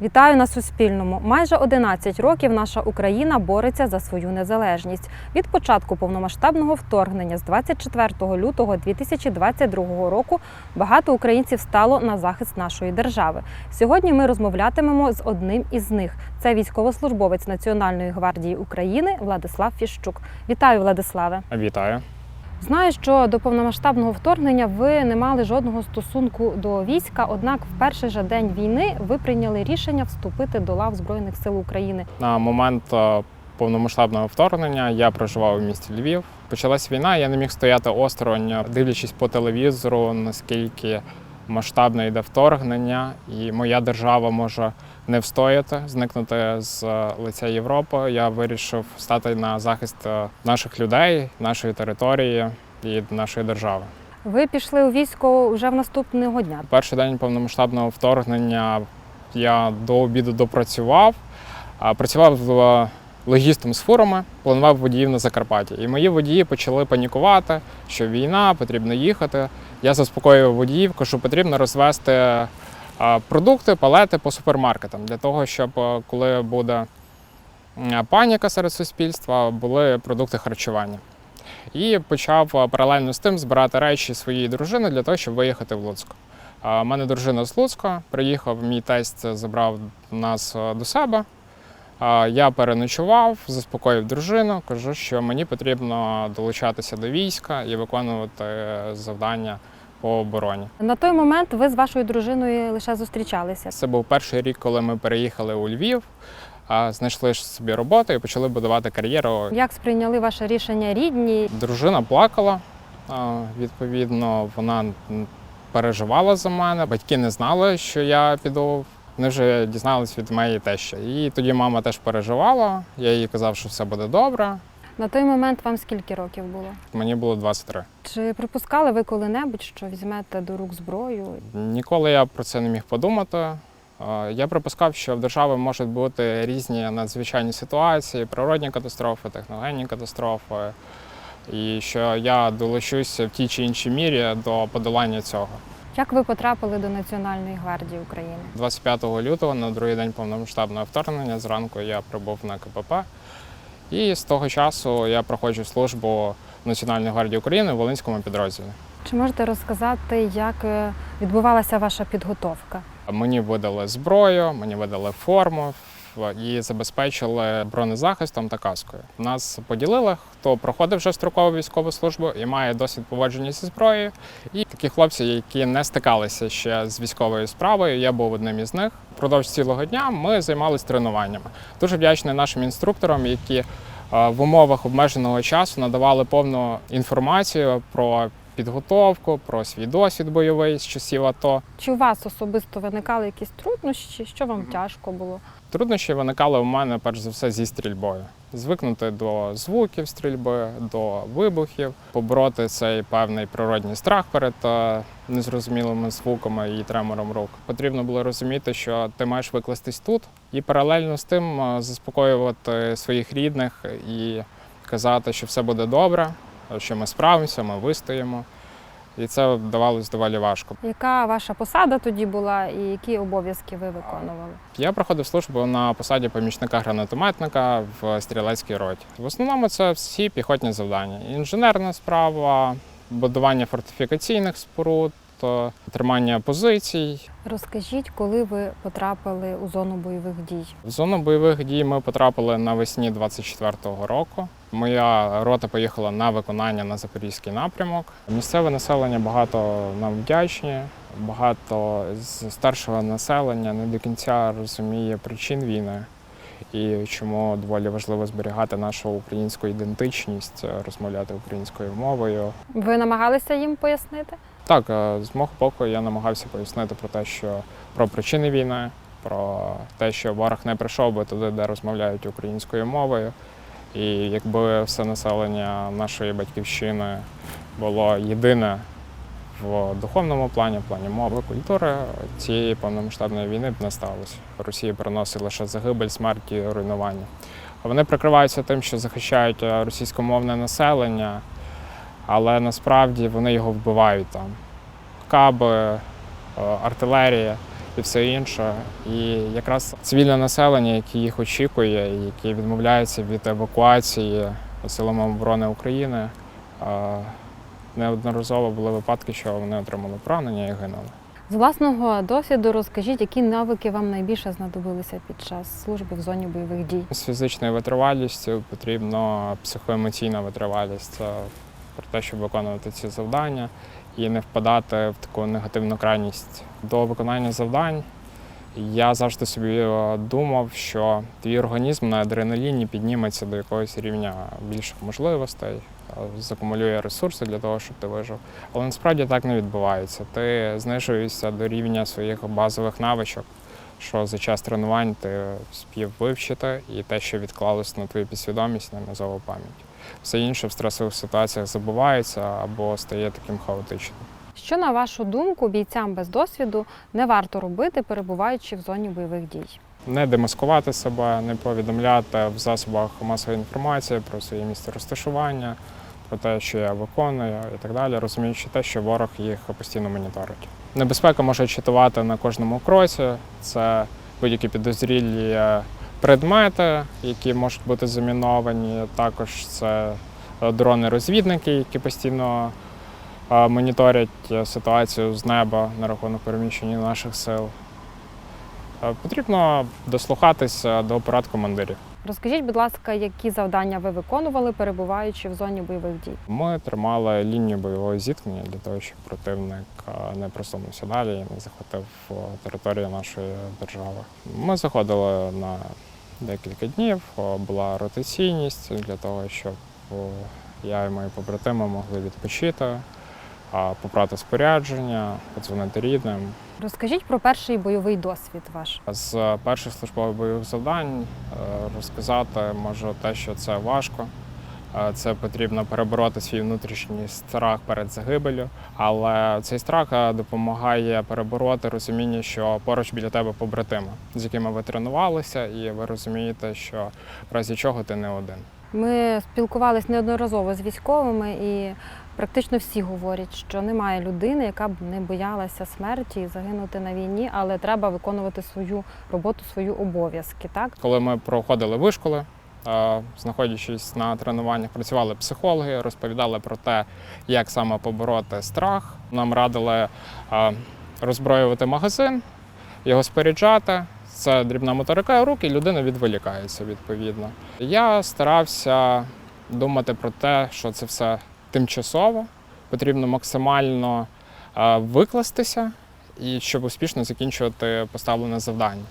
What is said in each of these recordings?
Вітаю на Суспільному. Майже 11 років наша Україна бореться за свою незалежність. Від початку повномасштабного вторгнення з 24 лютого 2022 року багато українців стало на захист нашої держави. Сьогодні ми розмовлятимемо з одним із них. Це військовослужбовець Національної гвардії України Владислав Фіщук. Вітаю, Владиславе! Вітаю. Знаю, що до повномасштабного вторгнення ви не мали жодного стосунку до війська. Однак, в перший же день війни ви прийняли рішення вступити до лав Збройних сил України. На момент е, повномасштабного вторгнення я проживав у місті Львів. Почалась війна, я не міг стояти осторонь, дивлячись по телевізору, наскільки масштабне йде вторгнення, і моя держава може не встояти, зникнути з е, лиця Європи. Я вирішив стати на захист е, наших людей, нашої території і нашої держави. Ви пішли у військо вже в наступного дня. Перший день повномасштабного вторгнення я до обіду допрацював. Працював е, логістом з фурами, планував водіїв на Закарпатті. І мої водії почали панікувати, що війна, потрібно їхати. Я заспокоював водіїв, кажу, потрібно розвести продукти, палети по супермаркетам для того, щоб коли буде паніка серед суспільства, були продукти харчування. І почав паралельно з тим збирати речі своєї дружини для того, щоб виїхати в Луцьк. У мене дружина з Луцька, приїхав, мій тесть забрав нас до себе. Я переночував, заспокоїв дружину, кажу, що мені потрібно долучатися до війська і виконувати е, завдання по обороні. На той момент ви з вашою дружиною лише зустрічалися. Це був перший рік, коли ми переїхали у Львів, знайшли собі роботу і почали будувати кар'єру. Як сприйняли ваше рішення рідні? Дружина плакала. Відповідно, вона переживала за мене. Батьки не знали, що я піду. Вони вже дізнались від моєї тещі. І тоді мама теж переживала. Я їй казав, що все буде добре. На той момент вам скільки років було? Мені було 23. Чи припускали ви коли-небудь, що візьмете до рук зброю? Ніколи я про це не міг подумати. Я припускав, що в держави можуть бути різні надзвичайні ситуації, природні катастрофи, техногенні катастрофи, і що я долучуся в тій чи іншій мірі до подолання цього. Як ви потрапили до Національної гвардії України? 25 лютого, на другий день повномасштабного вторгнення, зранку я прибув на КПП. І з того часу я проходжу службу в Національній гвардії України в Волинському підрозділі. Чи можете розказати, як е, відбувалася ваша підготовка? Мені видали зброю, мені видали форму і забезпечили бронезахистом та каскою. Нас поділили, хто проходив вже строкову військову службу і має досвід поводження зі зброєю. І такі хлопці, які не стикалися ще з військовою справою, я був одним із них. Впродовж цілого дня ми займалися тренуваннями. Дуже вдячний нашим інструкторам, які е, в умовах обмеженого часу надавали повну інформацію про підготовку, про свій досвід бойовий з часів АТО. Чи у вас особисто виникали якісь труднощі? Що вам тяжко було? Труднощі виникали у мене перш за все зі стрільбою. Звикнути до звуків стрільби, до вибухів, побороти цей певний природній страх перед е, незрозумілими звуками і тремором рук. Потрібно було розуміти, що ти маєш викластись тут, і паралельно з тим е, заспокоювати своїх рідних і казати, що все буде добре, що ми справимося, ми вистоїмо. І це давалось доволі важко. Яка ваша посада тоді була і які обов'язки ви виконували? Я проходив службу на посаді помічника гранатометника в стрілецькій роті. В основному це всі піхотні завдання: інженерна справа, будування фортифікаційних споруд, е, тримання позицій. Розкажіть, коли ви потрапили у зону бойових дій? В зону бойових дій ми потрапили навесні 24-го року. Моя рота поїхала на виконання на запорізький напрямок. Місцеве населення багато нам вдячні. Багато з старшого населення не до кінця розуміє причин війни і чому доволі важливо зберігати нашу українську ідентичність, розмовляти українською мовою. Ви намагалися їм пояснити? Так, е, з мого боку я намагався пояснити про те, що про причини війни, про те, що ворог не прийшов би туди, де розмовляють українською мовою. І якби все населення нашої батьківщини було єдине в духовному плані, в плані мови, культури, цієї повномасштабної війни б не сталося. Росія приносить лише загибель, смерть і руйнування. Вони прикриваються тим, що захищають е, російськомовне населення, але насправді вони його вбивають там. Каби, е, артилерія. і все інше. І якраз цивільне населення, яке їх очікує, яке відмовляється від евакуації силами оборони України. е, Неодноразово були випадки, що вони отримали поранення і гинули. З власного досвіду розкажіть, які навики вам найбільше знадобилися під час служби в зоні бойових дій? З фізичною витривалістю потрібно психоемоційна витривалість. Це про те, щоб виконувати ці завдання і не впадати в таку негативну крайність. До виконання завдань я завжди собі е, думав, що твій організм на адреналіні підніметься до якогось рівня більших можливостей, е, закумулює ресурси для того, щоб ти вижив. Але насправді так не відбувається. Ти знижуєшся до рівня своїх базових навичок що за час тренувань ти спів вивчити, і те, що відклалось на твою підсвідомість, на мозову пам'ять. Все інше в стресових ситуаціях забувається або стає таким хаотичним. Що на вашу думку бійцям без досвіду не варто робити, перебуваючи в зоні бойових дій? Не демаскувати себе, не повідомляти в засобах масової інформації про своє місце розташування, про те, що я виконую і так далі, розуміючи те, що ворог їх постійно моніторить. Небезпека може читувати на кожному кроці. Це будь-які підозрілі предмети, які можуть бути заміновані. Також це е, дрони-розвідники, які постійно е, моніторять е, ситуацію з неба на рахунок переміщення наших сил. Потрібно дослухатися до порад командирів. Розкажіть, будь ласка, які завдання ви виконували, перебуваючи в зоні бойових дій? Ми тримали лінію бойового зіткнення для того, щоб противник не просунувся далі і не захопив територію нашої держави. Ми заходили на декілька днів, е, була ротаційність для того, щоб е, я і мої побратими могли відпочити, попрати спорядження, подзвонити рідним. Розкажіть про перший бойовий досвід ваш. З перших службових бойових завдань е, розказати можу те, що це важко. Це потрібно перебороти свій внутрішній страх перед загибелю, але цей страх е, допомагає перебороти розуміння, що поруч біля тебе побратими, з якими ви тренувалися, і ви розумієте, що в разі чого ти не один. Ми спілкувалися неодноразово з військовими, і практично всі говорять, що немає людини, яка б не боялася смерті і загинути на війні, але треба виконувати свою роботу, свої обов'язки. Так Коли ми проходили вишколи, знаходячись на тренуваннях, працювали психологи, розповідали про те, як саме побороти страх. Нам радили роззброювати магазин, його споряджати. Це дрібна моторика рук, і людина відволікається відповідно. Я старався думати про те, що це все тимчасово, потрібно максимально викластися і щоб успішно закінчувати поставлене завдання.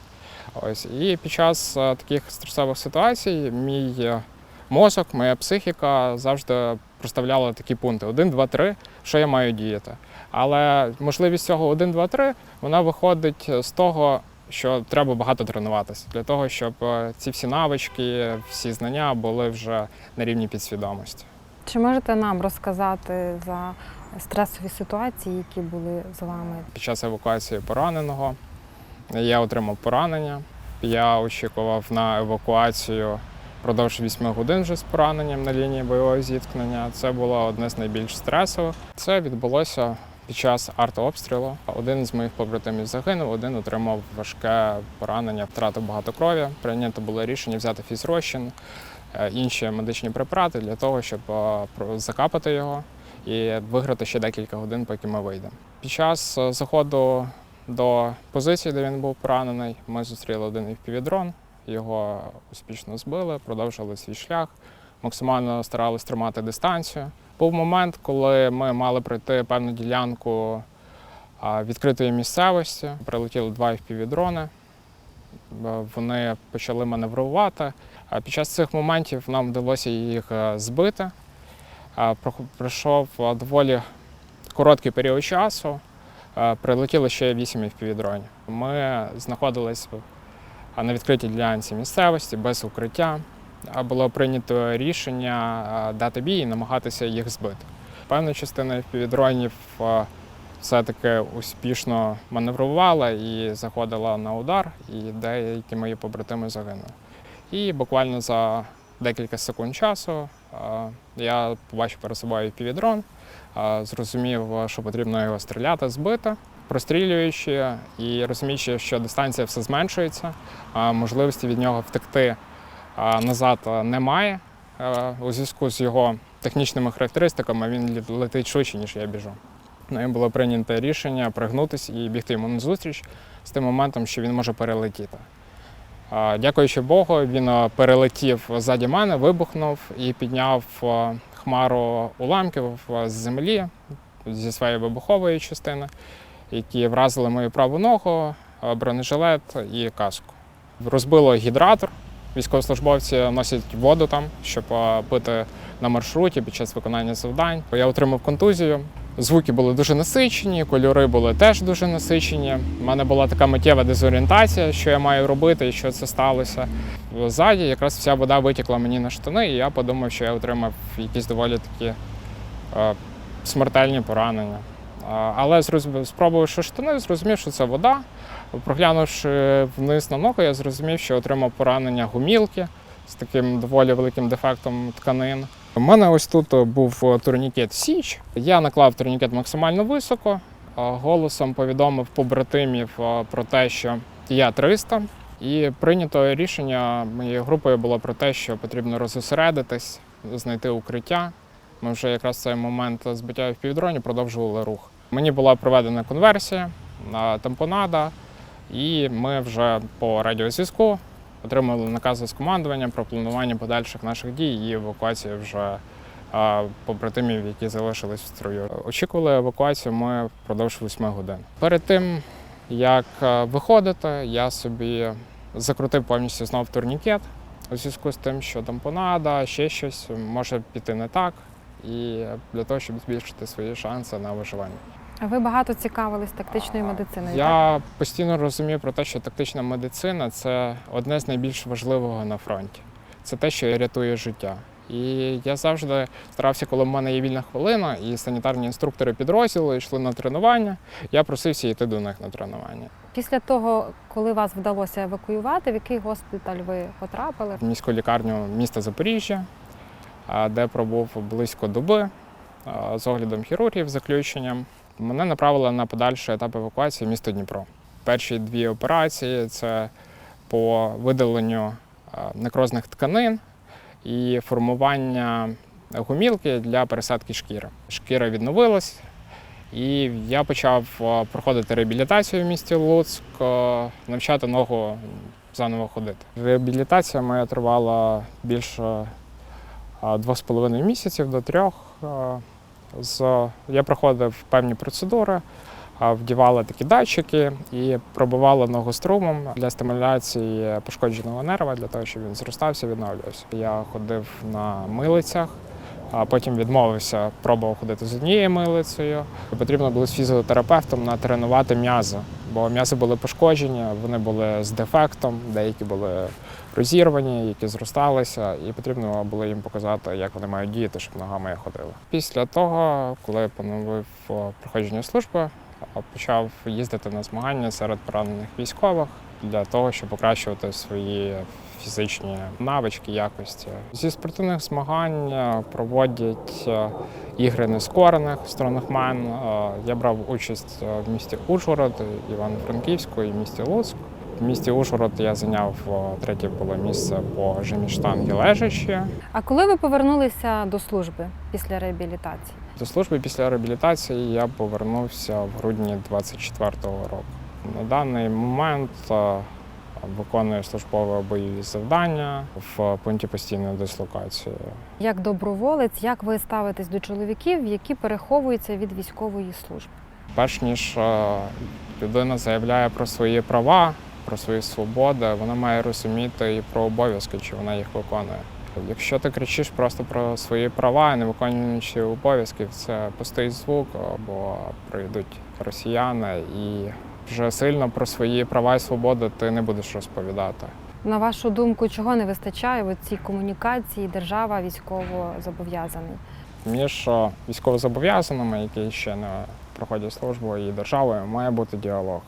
Ось і під час е, таких стресових ситуацій мій е, мозок, моя психіка завжди проставляла такі пункти: 1, 2, 3, що я маю діяти. Але можливість цього 1, 2, 3, вона виходить з того, що треба багато тренуватися для того, щоб е, ці всі навички, всі знання були вже на рівні підсвідомості. чи можете нам розказати за стресові ситуації, які були з вами? Під час евакуації пораненого я отримав поранення. Я очікував на евакуацію впродовж 8 годин вже з пораненням на лінії бойового зіткнення. Це було одне з найбільш стресових. Це відбулося під час артобстрілу. Один з моїх побратимів загинув, один отримав важке поранення, втратив багато крові. Прийнято було рішення взяти фізрозчин, е, інші медичні препарати для того, щоб е, закапати його і виграти ще декілька годин, поки ми вийдемо. Під час е, заходу до позиції, де він був поранений, ми зустріли один FPV-дрон, його успішно збили, продовжили свій шлях, максимально старались тримати дистанцію. Був момент, коли ми мали пройти певну ділянку відкритої місцевості. Прилетіли два. Е, Вони почали маневрувати. Під час цих моментів нам вдалося їх е, збити. Пройшов доволі короткий період часу. Прилетіло ще 8 FPV-дронів. Ми знаходились на відкритій ділянці місцевості без укриття. Було прийнято рішення дати бій і намагатися їх збити. Певна частина FPV-дронів все-таки успішно маневрувала і заходила на удар, і деякі мої побратими загинули. І буквально за декілька секунд часу я побачив перед собою е, зрозумів, що потрібно його стріляти, збити. прострілюючи і розуміючи, що дистанція все зменшується, можливості від нього втекти назад немає. У зв'язку з його технічними характеристиками він летить швидше, ніж я біжу. Ним було прийнято рішення пригнутися і бігти йому на зустріч з тим моментом, що він може перелетіти. Дякуючи Богу, він перелетів ззаді мене, вибухнув і підняв хмару уламків з землі зі своєї вибухової частини, які вразили мою праву ногу, бронежилет і каску. Розбило гідратор. Військовослужбовці носять воду там, щоб пити на маршруті під час виконання завдань. Я отримав контузію. Звуки були дуже насичені, кольори були теж дуже насичені. У мене була така миттєва дезорієнтація, що я маю робити і що це сталося. Ззаді якраз вся вода витікла мені на штани, і я подумав, що я отримав якісь доволі такі е, смертельні поранення. Але спробувавши штани, зрозумів, що це вода. Проглянувши вниз на ногу, я зрозумів, що отримав поранення гумілки з таким доволі великим дефектом тканин. У мене ось тут був турнікет Січ. Я наклав турнікет максимально високо. Голосом повідомив побратимів про те, що я 300. І прийнято рішення моєю групою було про те, що потрібно розосередитись, знайти укриття. Ми вже якраз цей момент збиття в півдроні продовжували рух. Мені була проведена конверсія на тампонада, і ми вже по радіозв'язку отримали накази з командування про планування подальших наших дій і евакуації вже побратимів, які залишились в строю. Очікували евакуацію ми впродовж 8 годин. Перед тим як е, виходити, я собі закрутив повністю знов турнікет у зв'язку з тим, що тампонада, ще щось може піти не так, і для того, щоб збільшити свої шанси на виживання. А ви багато цікавились тактичною медициною. так? Я постійно розумію про те, що тактична медицина це одне з найбільш важливого на фронті. Це те, що рятує життя. І я завжди старався, коли в мене є вільна хвилина, і санітарні інструктори підрозділу йшли на тренування. Я просився йти до них на тренування. Після того, коли вас вдалося евакуювати, в який госпіталь ви потрапили? В міську лікарню міста Запоріжжя, де пробув близько доби з оглядом хірургів, заключенням. Мене направили на подальший етап евакуації в місто Дніпро. Перші дві операції це по видаленню некрозних тканин і формування гумілки для пересадки шкіри. Шкіра відновилась, і я почав проходити реабілітацію в місті Луцьк, навчати ногу заново ходити. Реабілітація моя тривала більше а, двох з половиною місяців до трьох. З, я проходив певні процедури, вдівали такі датчики і пробивали ногу струмом для стимуляції пошкодженого нерва, для того, щоб він зростався, відновлювався. Я ходив на милицях, а потім відмовився, пробував ходити з однією милицею. Потрібно було з фізіотерапевтом натренувати м'язи, бо м'язи були пошкоджені, вони були з дефектом, деякі були розірвані, які зросталися, і потрібно було їм показати, як вони мають діяти, щоб нога моя ходила. Після того, коли я поновив проходження служби, почав їздити на змагання серед поранених військових для того, щоб покращувати свої фізичні навички, якості. Зі спортивних змагань е, проводять е, ігри нескорених стронгмен. Е, Я брав участь в місті Ужгород, Івано-Франківську і місті Луцьк. В місті Ужгород я зайняв третє було місце по жимі штанги лежачі. А коли ви повернулися до служби після реабілітації? До служби після реабілітації я повернувся в грудні 24-го року. На даний момент е, виконую службове бойові завдання в пункті постійної дислокації. Як доброволець, як ви ставитесь до чоловіків, які переховуються від військової служби? Перш ніж е, людина заявляє про свої права, про свої свободи, вона має розуміти і про обов'язки, чи вона їх виконує. Якщо ти кричиш просто про свої права не виконуючи обов'язків, це пустий звук або прийдуть росіяни і вже сильно про свої права і свободи ти не будеш розповідати. На вашу думку, чого не вистачає в цій комунікації держава військово зобов'язаний? Між військовозобов'язаними, які ще не проходять службу, і державою має бути діалог.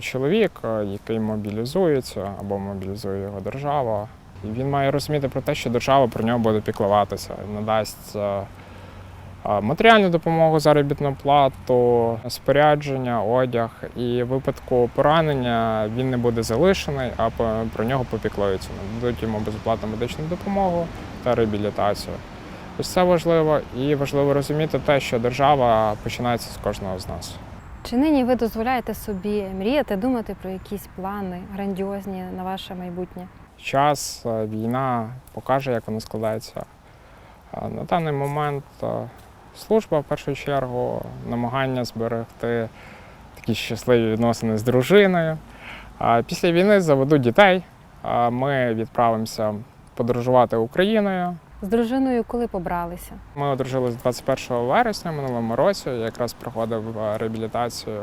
Чоловік, е, який мобілізується або мобілізує його держава, він має розуміти про те, що держава про нього буде піклуватися, надасть е, матеріальну допомогу, заробітну плату, спорядження, одяг. І в випадку поранення він не буде залишений, а про нього попіклуються. Дадуть йому безоплатну медичну допомогу та реабілітацію. Ось це важливо, і важливо розуміти те, що держава починається з кожного з нас. Чи нині ви дозволяєте собі мріяти, думати про якісь плани грандіозні на ваше майбутнє? час, е, війна покаже, як воно складається. На даний момент е, служба в першу чергу, намагання зберегти такі щасливі відносини з дружиною. А Після війни заведу дітей. Ми відправимося подорожувати Україною. З дружиною коли побралися? Ми одружились 21 вересня минулому році. Я якраз проходив е, реабілітацію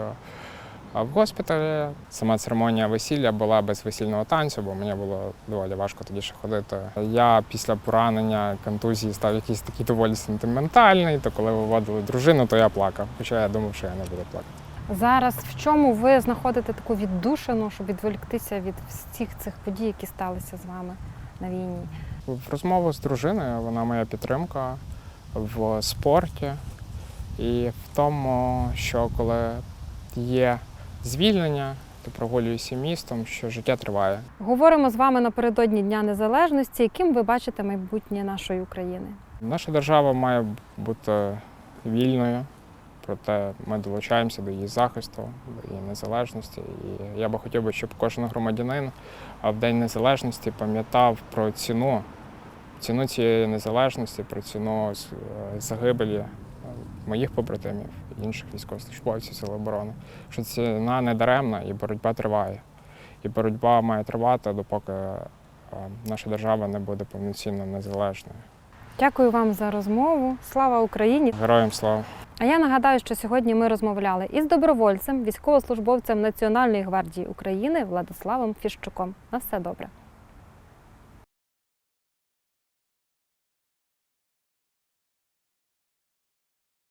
е, в госпіталі. Сама церемонія весілля була без весільного танцю, бо мені було доволі важко тоді ще ходити. Я після поранення контузії став якийсь такий доволі сентиментальний. То коли виводили дружину, то я плакав. Хоча я думав, що я не буду плакати. Зараз в чому ви знаходите таку віддушину, щоб відволіктися від всіх цих подій, які сталися з вами на війні? В розмову з дружиною вона моя підтримка в спорті і в тому, що коли є звільнення, ти прогулюєшся містом, що життя триває. Говоримо з вами напередодні Дня Незалежності. Яким ви бачите майбутнє нашої України? Наша держава має бути вільною, проте ми долучаємося до її захисту, до її незалежності. І я би хотів би, щоб кожен громадянин в День Незалежності пам'ятав про ціну, ціну цієї незалежності, про ціну е, загибелі моїх побратимів, інших військовослужбовців Сил оборони. Що ціна не даремна і боротьба триває. І боротьба має тривати, допоки е, наша держава не буде повноцінно незалежною. Дякую вам за розмову. Слава Україні! Героям слава! А я нагадаю, що сьогодні ми розмовляли із добровольцем, військовослужбовцем Національної гвардії України Владиславом Фіщуком. На все добре.